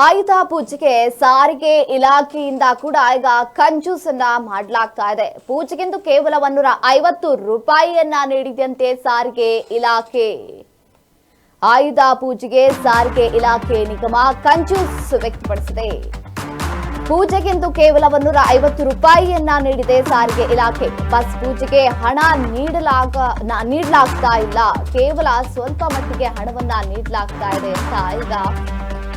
ಆಯುಧ ಪೂಜೆಗೆ ಸಾರಿಗೆ ಇಲಾಖೆಯಿಂದ ಕೂಡ ಈಗ ಕಂಜೂಸನ್ನ ಮಾಡಲಾಗ್ತಾ ಇದೆ. ಪೂಜೆಗೆಂದು ಕೇವಲ ಒಂದೂರ ಐವತ್ತು ರೂಪಾಯಿಯನ್ನ ನೀಡಿದಂತೆ ಸಾರಿಗೆ ಇಲಾಖೆ. ಆಯುಧ ಪೂಜೆಗೆ ಸಾರಿಗೆ ಇಲಾಖೆ ನಿಗಮ ಕಂಜೂಸ್ ವ್ಯಕ್ತಪಡಿಸಿದೆ. ಪೂಜೆಗೆಂದು ಕೇವಲ ಒಂದೂರ ಐವತ್ತು ರೂಪಾಯಿಯನ್ನ ನೀಡಿದೆ ಸಾರಿಗೆ ಇಲಾಖೆ. ಬಸ್ ಪೂಜೆಗೆ ಹಣ ನೀಡಲಾಗ ನೀಡಲಾಗ್ತಾ ಇಲ್ಲ. ಕೇವಲ ಸ್ವಲ್ಪ ಮಟ್ಟಿಗೆ ಹಣವನ್ನ ನೀಡಲಾಗ್ತಾ ಇದೆ ಅಂತ ಈಗ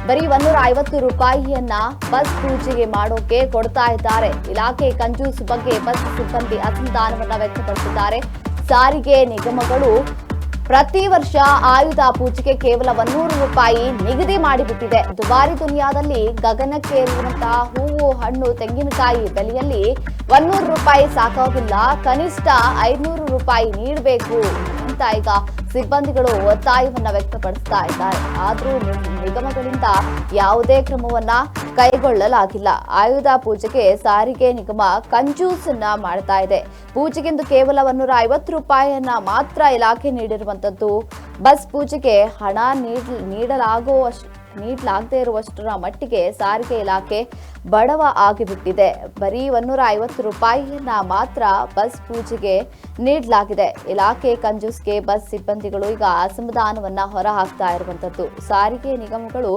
ಬರೀ ಒಂದೂರ ಐವತ್ತು ರೂಪಾಯಿಯನ್ನ ಬಸ್ ಪೂಜೆಗೆ ಮಾಡೋಕೆ ಕೊಡ್ತಾ ಇದ್ದಾರೆ. ಇಲಾಖೆ ಕಂಜೂಸ್ ಬಗ್ಗೆ ಬಸ್ ಸಿಬ್ಬಂದಿ ಅಸಮಾಧಾನವನ್ನ ವ್ಯಕ್ತಪಡಿಸಿದ್ದಾರೆ. ಸಾರಿಗೆ ನಿಗಮಗಳು ಪ್ರತಿ ವರ್ಷ ಆಯುಧ ಪೂಜೆಗೆ ಕೇವಲ ಒಂದೂರು ರೂಪಾಯಿ ನಿಗದಿ ಮಾಡಿಬಿಟ್ಟಿದೆ. ದುಬಾರಿ ದುನಿಯಾದಲ್ಲಿ ಗಗನಕ್ಕೇರುವಂತಹ ಹೂವು, ಹಣ್ಣು, ತೆಂಗಿನಕಾಯಿ ಬೆಲೆಯಲ್ಲಿ ಒಂದೂರು ರೂಪಾಯಿ ಸಾಕಾಗಿಲ್ಲ. ಕನಿಷ್ಠ ಐನೂರು ರೂಪಾಯಿ ನೀಡಬೇಕು ಅಂತ ಈಗ ಸಿಬ್ಬಂದಿಗಳು ಒತ್ತಾಯವನ್ನ ವ್ಯಕ್ತಪಡಿಸ್ತಾ ಇದ್ದಾರೆ. ಆದರೂ ನಿಗಮಗಳಿಂದ ಯಾವುದೇ ಕ್ರಮವನ್ನ ಕೈಗೊಳ್ಳಲಾಗಿಲ್ಲ. ಆಯುಧ ಪೂಜೆಗೆ ಸಾರಿಗೆ ನಿಗಮ ಕಂಜೂಸನ್ನ ಮಾಡ್ತಾ ಇದೆ. ಪೂಜೆಗೆಂದು ಕೇವಲ ಒಂದೂರ ಐವತ್ತು ರೂಪಾಯಿಯನ್ನ ಮಾತ್ರ ಇಲಾಖೆ ನೀಡಿರುವಂತದ್ದು ಬಸ್ ಪೂಜೆಗೆ ಹಣ ನೀಡ್, ನೀಡಲಾಗುವಷ್ಟು, ನೀಡಲಾಗದೇ ಇರುವಷ್ಟರ ಮಟ್ಟಿಗೆ ಸಾರಿಗೆ ಇಲಾಖೆ ಬಡವ ಆಗಿಬಿಟ್ಟಿದೆ. ಬರೀ ಒಂದೂರ ಐವತ್ತು ರೂಪಾಯಿಯನ್ನ ಮಾತ್ರ ಬಸ್ ಪೂಜೆಗೆ ನೀಡಲಾಗಿದೆ. ಇಲಾಖೆ ಕಂಜೂಸ್ಗೆ ಬಸ್ ಸಿಬ್ಬಂದಿಗಳು ಈಗ ಅಸಮಾಧಾನವನ್ನ ಹೊರಹಾಕ್ತಾ ಇರುವಂತದ್ದು ಸಾರಿಗೆ ನಿಗಮಗಳು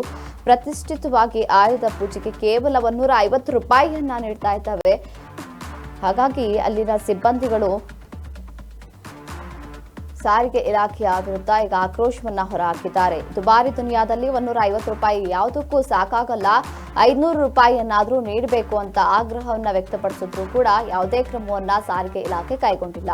ಪ್ರತಿಷ್ಠಿತವಾಗಿ ಆಯುಧ ಪೂಜೆಗೆ ಕೇವಲ ಒಂದೂರ ಐವತ್ತು ರೂಪಾಯಿಯನ್ನ ನೀಡ್ತಾ ಇದ್ದಾವೆ. ಹಾಗಾಗಿ ಅಲ್ಲಿನ ಸಿಬ್ಬಂದಿಗಳು ಸಾರಿಗೆ ಇಲಾಖೆಯ ವಿರುದ್ಧ ಈಗ ಆಕ್ರೋಶವನ್ನ ಹೊರಹಾಕಿದ್ದಾರೆ ದುಬಾರಿ ದುನಿಯಾದಲ್ಲಿ ಒಂದೂರ ಐವತ್ತು ರೂಪಾಯಿ ಯಾವುದಕ್ಕೂ ಸಾಕಾಗಲ್ಲ. ಐನೂರು ರೂಪಾಯಿಯನ್ನಾದರೂ ನೀಡಬೇಕು ಅಂತ ಆಗ್ರಹವನ್ನ ವ್ಯಕ್ತಪಡಿಸಿದ್ರು ಕೂಡ ಯಾವುದೇ ಕ್ರಮವನ್ನ ಸಾರಿಗೆ ಇಲಾಖೆ ಕೈಗೊಂಡಿಲ್ಲ.